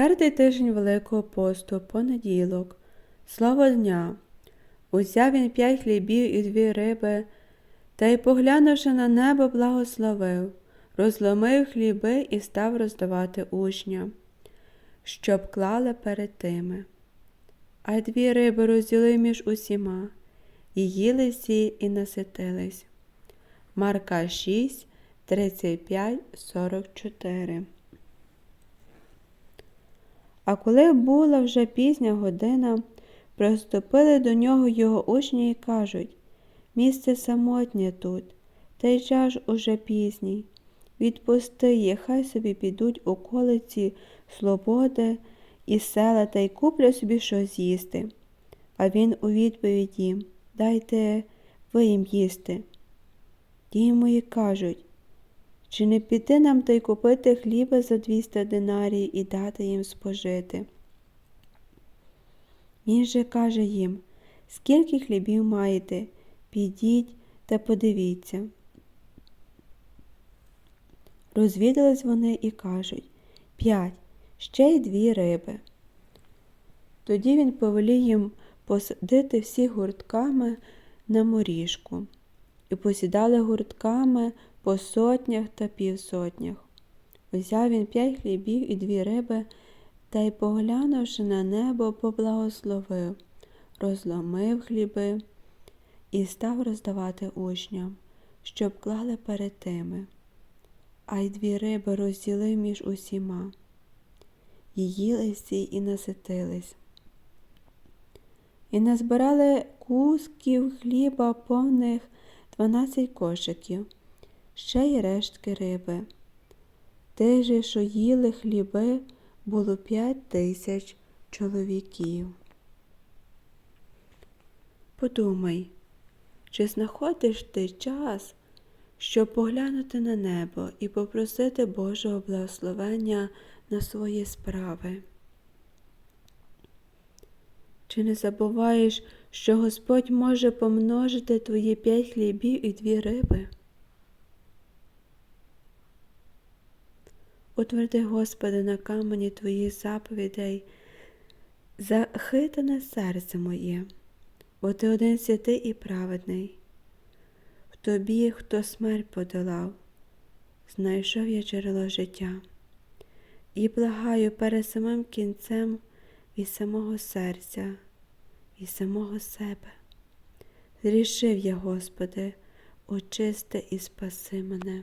Четвертий тиждень Великого посту, понеділок, слово дня. Узяв він п'ять хлібів і дві риби, та й, поглянувши на небо, благословив, розломив хліби і став роздавати учням, щоб клали перед тими. А дві риби розділив між усіма, і їли всі, і наситились. Марка 6, 35, 44 а коли була вже пізня година, приступили до нього його учні і кажуть місце самотнє тут, та й час уже пізній. Відпусти їх, хай собі підуть у колиці Слободи і села та й куплять собі щось їсти. А він у відповідь їм Дайте ви їм їсти. Ті й кажуть чи не піти нам та й купити хліба за 200 динарій і дати їм спожити? Він же каже їм, скільки хлібів маєте, підіть та подивіться. Розвідались вони і кажуть п'ять, ще й дві риби. Тоді він повелів їм посадити всі гуртками на моріжку, і посідали гуртками по сотнях та півсотнях. Узяв він п'ять хлібів і дві риби, та й, поглянувши на небо, поблагословив, розломив хліби і став роздавати учням, щоб клали перед тими, а й дві риби розділив між усіма. Їли всі і наситились. І назбирали кусків хліба повних дванадцять кошиків ще й рештки риби. Те же, що їли хліби, було п'ять тисяч чоловіків. Подумай, чи знаходиш ти час, щоб поглянути на небо і попросити Божого благословення на свої справи? Чи не забуваєш, що Господь може помножити твої п'ять хлібів і дві риби? Утверди, Господи, на камені Твоїх заповідей, захитане серце моє, бо Ти один святий і праведний. В тобі, хто смерть подолав, знайшов я джерело життя і благаю перед самим кінцем від самого серця, від самого себе. Зрішив я, Господи, очисти і спаси мене.